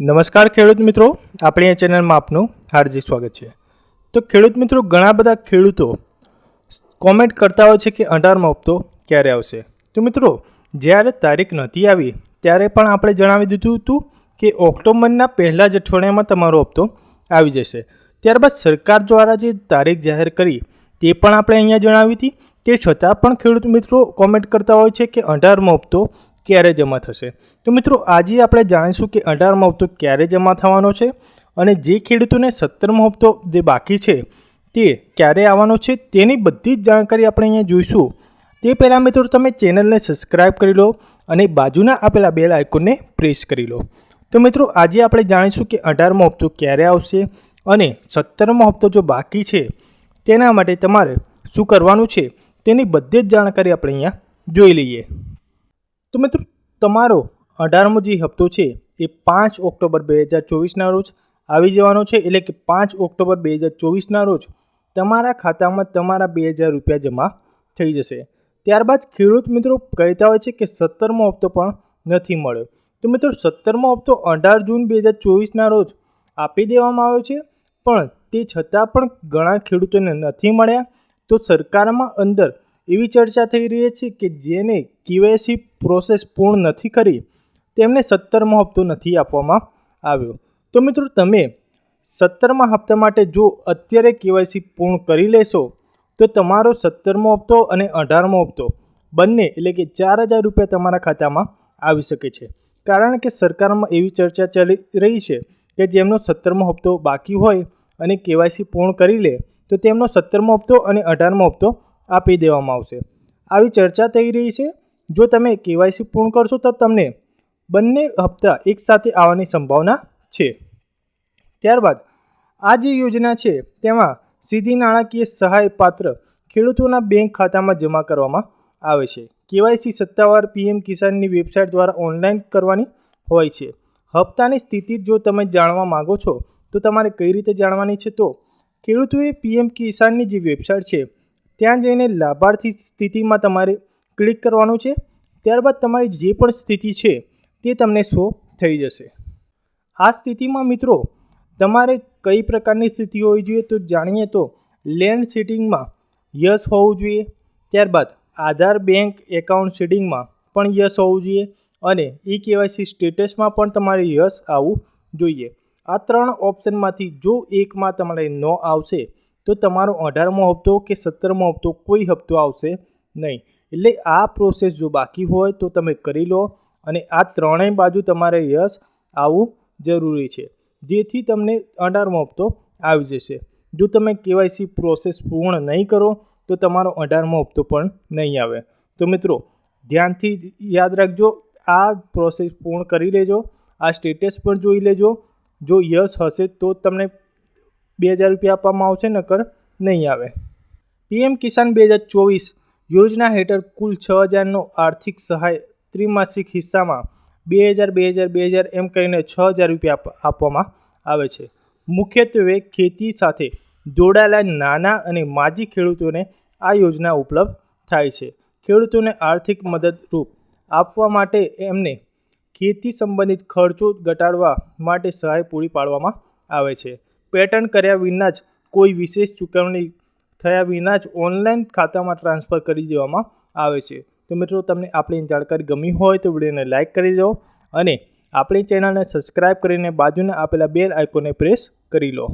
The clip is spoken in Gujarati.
નમસ્કાર ખેડૂત મિત્રો, આપણી આ ચેનલમાં આપનું હાર્દિક સ્વાગત છે. તો ખેડૂત મિત્રો, ઘણા બધા ખેડૂતો કોમેન્ટ કરતા હોય છે કે અઢારમો હપ્તો ક્યારે આવશે? તો મિત્રો, જ્યારે તારીખ નથી આવી, ત્યારે પણ આપણે જણાવી દીધું હતું કે ઓક્ટોબરના પહેલાં જ અઠવાડિયામાં તમારો હપ્તો આવી જશે. ત્યારબાદ સરકાર દ્વારા જે તારીખ જાહેર કરી, તે પણ આપણે અહીંયા જણાવી હતી. તે છતાં પણ ખેડૂત મિત્રો કોમેન્ટ કરતા હોય છે કે અઢારમો હપ્તો ક્યારે જમા થશે? તો મિત્રો, આજે આપણે જાણીશું કે અઢારમો હપ્તો ક્યારે જમા થવાનો છે અને જે ખેડૂતોને સત્તરમો હપ્તો જે બાકી છે, તે ક્યારે આવવાનો છે તેની બધી જ જાણકારી આપણે અહીંયા જોઈશું. તે પહેલાં મિત્રો, તમે ચેનલને સબસ્ક્રાઈબ કરી લો અને બાજુના આપેલા બેલ આઇકોનને પ્રેસ કરી લો. તો મિત્રો, આજે આપણે જાણીશું કે અઢારમો હપ્તો ક્યારે આવશે અને સત્તરમો હપ્તો જો બાકી છે, તેના માટે તમારે શું કરવાનું છે તેની બધી જ જાણકારી આપણે અહીંયા જોઈ લઈએ. તો મિત્રો, તમારો અઢારમો જે હપ્તો છે એ પાંચ ઓક્ટોબર બે હજાર ચોવીસના રોજ આવી જવાનો છે. એટલે કે પાંચ ઓક્ટોબર બે હજાર ચોવીસના રોજ તમારા ખાતામાં તમારા બે હજાર રૂપિયા જમા થઈ જશે. ત્યારબાદ ખેડૂત મિત્રો કહેતા હોય છે કે સત્તરમો હપ્તો પણ નથી મળ્યો. તો મિત્રો, સત્તરમો હપ્તો અઢાર જૂન બે હજાર ચોવીસના રોજ આપી દેવામાં આવ્યો છે. પણ તે છતાં પણ ઘણા ખેડૂતોને નથી મળ્યા. તો સરકારમાં અંદર એવી ચર્ચા થઈ રહી છે કે જેને કેવાયસી પ્રોસેસ પૂર્ણ નથી કરી, તેમને સત્તરમો હપ્તો નથી આપવામાં આવ્યો. તો મિત્રો, તમે સત્તરમા હપ્તા માટે જો અત્યારે કેવાયસી પૂર્ણ કરી લેશો, તો તમારો સત્તરમો હપ્તો અને અઢારમો હપ્તો બંને એટલે કે ચાર હજાર રૂપિયા તમારા ખાતામાં આવી શકે છે. કારણ કે સરકારમાં એવી ચર્ચા ચાલી રહી છે કે જેમનો સત્તરમો હપ્તો બાકી હોય અને કેવાયસી પૂર્ણ કરી લે, તો તેમનો સત્તરમો હપ્તો અને અઢારમો હપ્તો આપી દેવામાં આવશે. આવી ચર્ચા થઈ રહી છે. જો તમે કેવાયસી પૂર્ણ કરશો તો તમને બંને હપ્તા એકસાથે આવવાની સંભાવના છે. ત્યારબાદ, આ જે યોજના છે તેમાં સીધી નાણાકીય સહાય પાત્ર ખેડૂતોના બેંક ખાતામાં જમા કરવામાં આવે છે. કેવાયસી સત્તાવાર પીએમ કિસાનની વેબસાઇટ દ્વારા ઓનલાઈન કરવાની હોય છે. હપ્તાની સ્થિતિ જો તમે જાણવા માગો છો તો તમારે કઈ રીતે જાણવાની છે તો, ખેડૂતોએ પીએમ કિસાનની જે વેબસાઇટ છે ત્યાં જઈને લાભાર્થી સ્થિતિમાં તમારે ક્લિક કરવાનું છે. ત્યારબાદ તમારી જે પણ સ્થિતિ છે તે તમને શો થઈ જશે. આ સ્થિતિમાં મિત્રો, તમારે કઈ પ્રકારની સ્થિતિ હોવી જોઈએ તો જાણીએ તો લેન્ડ સીટિંગમાં યસ હોવું જોઈએ. ત્યારબાદ આધાર બેંક એકાઉન્ટ સેટિંગમાં પણ યસ હોવું જોઈએ અને ઈ કેવાયસી સ્ટેટસમાં પણ તમારે યસ આવવું જોઈએ. આ ત્રણ ઓપ્શનમાંથી જો એકમાં તમારે ન આવશે તો તમારો અઢારમો હપ્તો કે સત્તરમો હપ્તો કોઈ હપ્તો આવશે નહીં. એટલે આ પ્રોસેસ જો બાકી હોય તો તમે કરી લો અને આ ત્રણેય બાજુ તમારે યસ આવવું જરૂરી છે. જેથી તમને અઢારમો હપ્તો આવી જશે. જો તમે કેવાયસી પ્રોસેસ પૂર્ણ નહીં કરો તો તમારો અઢારમો હપ્તો પણ નહીં આવે. તો મિત્રો, ધ્યાનથી યાદ રાખજો, આ પ્રોસેસ પૂર્ણ કરી લેજો, આ સ્ટેટસ પણ જોઈ લેજો. જો યસ હશે તો તમને બે હજાર રૂપિયા આપવામાં આવશે, નકર નહીં આવે. પીએમ કિસાન બે હજાર ચોવીસ યોજના હેઠળ કુલ છ હજારનો આર્થિક સહાય ત્રિમાસિક હિસ્સામાં બે હજાર બે હજાર બે હજાર એમ કરીને છ હજાર રૂપિયા આપવામાં આવે છે. મુખ્યત્વે ખેતી સાથે જોડાયેલા નાના અને માજી ખેડૂતોને આ યોજના ઉપલબ્ધ થાય છે. ખેડૂતોને આર્થિક મદદરૂપ આપવા માટે એમને ખેતી સંબંધિત ખર્ચો ઘટાડવા માટે સહાય પૂરી પાડવામાં આવે છે. પેટર્ન કર્યા વિના જ કોઈ વિશેષ ચૂકવણી થયા વિના જ ઓનલાઈન ખાતામાં ટ્રાન્સફર કરી દેવામાં આવે છે. તો મિત્રો, તમને આપણી જાણકારી ગમી હોય તો વિડીયોને લાઇક કરી દો અને આપણી ચેનલને સબસ્ક્રાઈબ કરીને બાજુના આપેલા બેલ આઇકોને પ્રેસ કરી લો.